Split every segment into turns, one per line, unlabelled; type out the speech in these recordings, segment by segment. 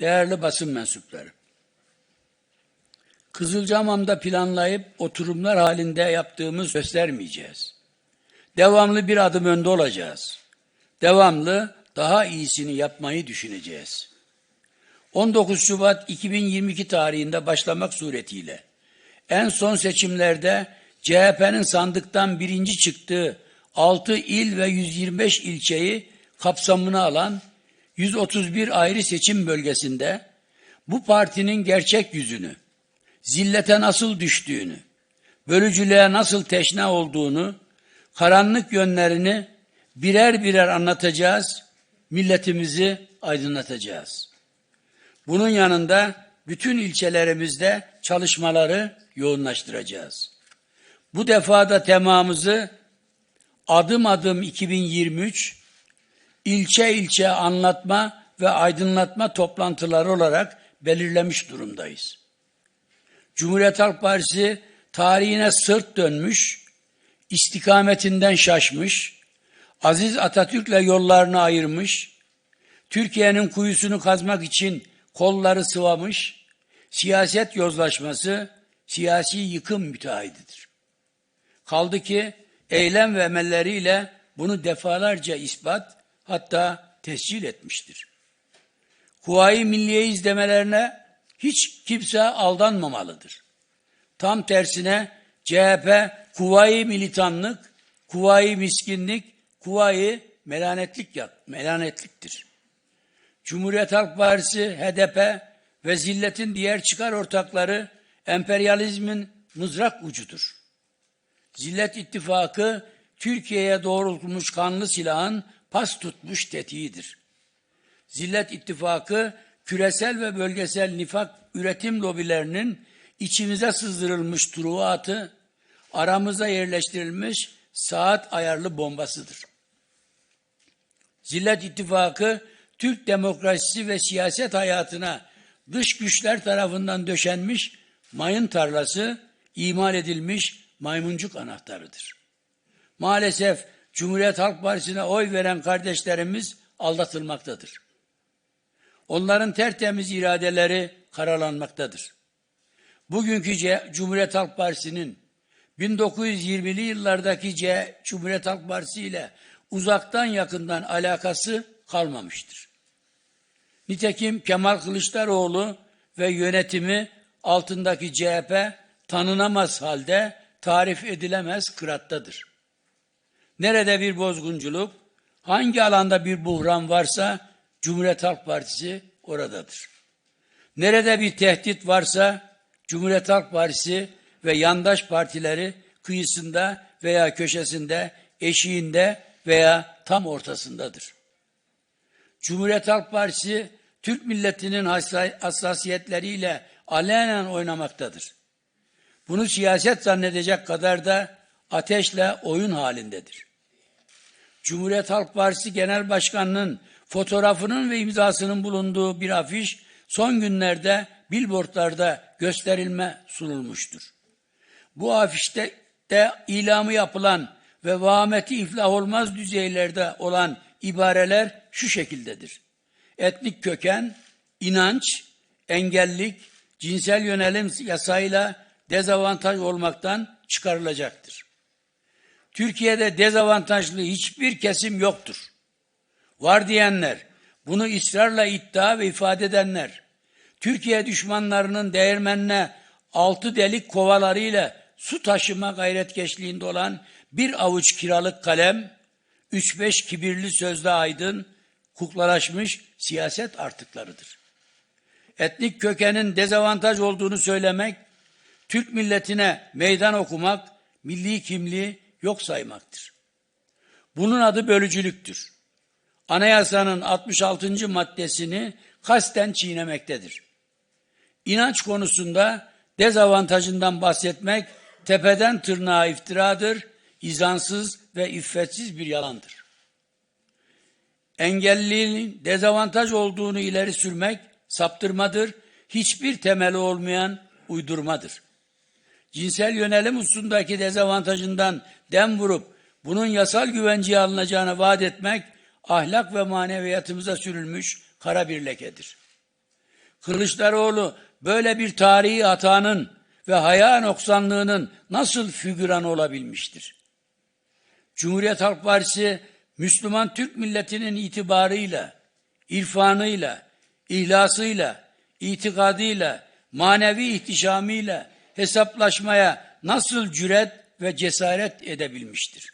değerli basın mensupları. Kızılcahamam'da planlayıp oturumlar halinde yaptığımız göstermeyeceğiz. Devamlı bir adım önde olacağız. Devamlı daha iyisini yapmayı düşüneceğiz. 19 Şubat 2022 tarihinde başlamak suretiyle en son seçimlerde CHP'nin sandıktan birinci çıktığı 6 il ve 125 ilçeyi kapsamına alan 131 ayrı seçim bölgesinde bu partinin gerçek yüzünü, zillete nasıl düştüğünü, bölücülüğe nasıl teşne olduğunu, karanlık yönlerini birer birer anlatacağız, milletimizi aydınlatacağız. Bunun yanında bütün ilçelerimizde çalışmaları yoğunlaştıracağız. Bu defada temamızı adım adım 2023 ilçe ilçe anlatma ve aydınlatma toplantıları olarak belirlemiş durumdayız. Cumhuriyet Halk Partisi tarihine sırt dönmüş, istikametinden şaşmış, Aziz Atatürk'le yollarını ayırmış, Türkiye'nin kuyusunu kazmak için kolları sıvamış, siyaset yozlaşması, siyasi yıkım müteahhididir. Kaldı ki eylem ve emelleriyle bunu defalarca ispat hatta tescil etmiştir. Kuvayi Milliye izlemelerine hiç kimse aldanmamalıdır. Tam tersine CHP kuvayi militanlık, kuvayi miskinlik, kuvayi melanetlik yap, melanetliktir. Cumhuriyet Halk Partisi, HDP ve zilletin diğer çıkar ortakları emperyalizmin mızrak ucudur. Zillet ittifakı Türkiye'ye doğrultulmuş kanlı silahın pas tutmuş tetiğidir. Zillet ittifakı küresel ve bölgesel nifak üretim lobilerinin içimize sızdırılmış turuatı, aramıza yerleştirilmiş saat ayarlı bombasıdır. Zillet ittifakı Türk demokrasisi ve siyaset hayatına dış güçler tarafından döşenmiş mayın tarlası, imal edilmiş maymuncuk anahtarıdır. Maalesef Cumhuriyet Halk Partisi'ne oy veren kardeşlerimiz aldatılmaktadır. Onların tertemiz iradeleri karalanmaktadır. Bugünkü C Cumhuriyet Halk Partisi'nin 1920'li yıllardaki C Cumhuriyet Halk Partisi ile uzaktan yakından alakası kalmamıştır. Nitekim Kemal Kılıçdaroğlu ve yönetimi altındaki CHP tanınamaz halde tarif edilemez kırattadır. Nerede bir bozgunculuk, hangi alanda bir buhran varsa Cumhuriyet Halk Partisi oradadır. Nerede bir tehdit varsa Cumhuriyet Halk Partisi ve yandaş partileri kıyısında veya köşesinde, eşiğinde veya tam ortasındadır. Cumhuriyet Halk Partisi Türk milletinin hassasiyetleriyle alenen oynamaktadır. Bunu siyaset zannedecek kadar da ateşle oyun halindedir. Cumhuriyet Halk Partisi Genel Başkanı'nın fotoğrafının ve imzasının bulunduğu bir afiş son günlerde billboardlarda gösterilme sunulmuştur. Bu afişte de ilamı yapılan ve vahameti iflah olmaz düzeylerde olan ibareler şu şekildedir. Etnik köken, inanç, engellik, cinsel yönelim yasayla dezavantaj olmaktan çıkarılacaktır. Türkiye'de dezavantajlı hiçbir kesim yoktur. Var diyenler, bunu ısrarla iddia ve ifade edenler, Türkiye düşmanlarının değirmenine altı delik kovalarıyla su taşıma gayretkeşliğinde olan bir avuç kiralık kalem, üç beş kibirli sözde aydın, kuklalaşmış siyaset artıklarıdır. Etnik kökenin dezavantaj olduğunu söylemek, Türk milletine meydan okumak, milli kimliği yok saymaktır. Bunun adı bölücülüktür. Anayasanın 66. maddesini kasten çiğnemektedir. İnanç konusunda dezavantajından bahsetmek tepeden tırnağa iftiradır, izansız ve iffetsiz bir yalandır. Engelliliğin dezavantaj olduğunu ileri sürmek saptırmadır, hiçbir temeli olmayan uydurmadır. Cinsel yönelim hususundaki dezavantajından dem vurup bunun yasal güvenceye alınacağını vaat etmek ahlak ve maneviyatımıza sürülmüş kara bir lekedir. Kılıçdaroğlu böyle bir tarihi hatanın ve haya noksanlığının nasıl figüran olabilmiştir? Cumhuriyet Halk Partisi Müslüman Türk milletinin itibarıyla, irfanıyla, ihlasıyla, itikadıyla, manevi ihtişamıyla hesaplaşmaya nasıl cüret ve cesaret edebilmiştir?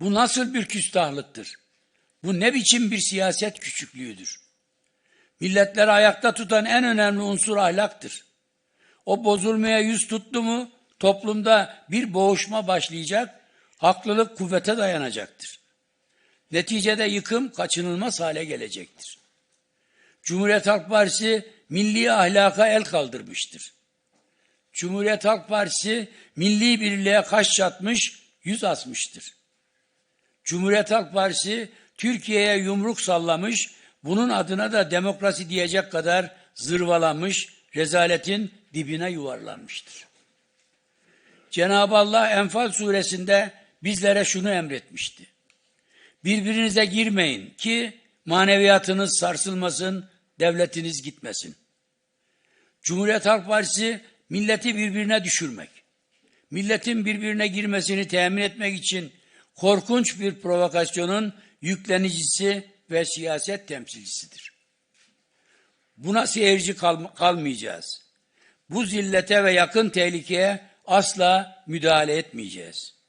Bu nasıl bir küstahlıktır? Bu ne biçim bir siyaset küçüklüğüdür? Milletleri ayakta tutan en önemli unsur ahlaktır. O bozulmaya yüz tuttu mu toplumda bir boğuşma başlayacak, haklılık kuvvete dayanacaktır. Neticede yıkım kaçınılmaz hale gelecektir. Cumhuriyet Halk Partisi milli ahlaka el kaldırmıştır. Cumhuriyet Halk Partisi milli birliğe kaş çatmış, yüz asmıştır. Cumhuriyet Halk Partisi Türkiye'ye yumruk sallamış, bunun adına da demokrasi diyecek kadar zırvalamış, rezaletin dibine yuvarlanmıştır. Cenab-ı Allah Enfal suresinde bizlere şunu emretmişti. Birbirinize girmeyin ki maneviyatınız sarsılmasın, devletiniz gitmesin. Cumhuriyet Halk Partisi milleti birbirine düşürmek, milletin birbirine girmesini temin etmek için korkunç bir provokasyonun yüklenicisi ve siyaset temsilcisidir. Buna seyirci kal kalmayacağız. Bu zillete ve yakın tehlikeye asla müdahale etmeyeceğiz.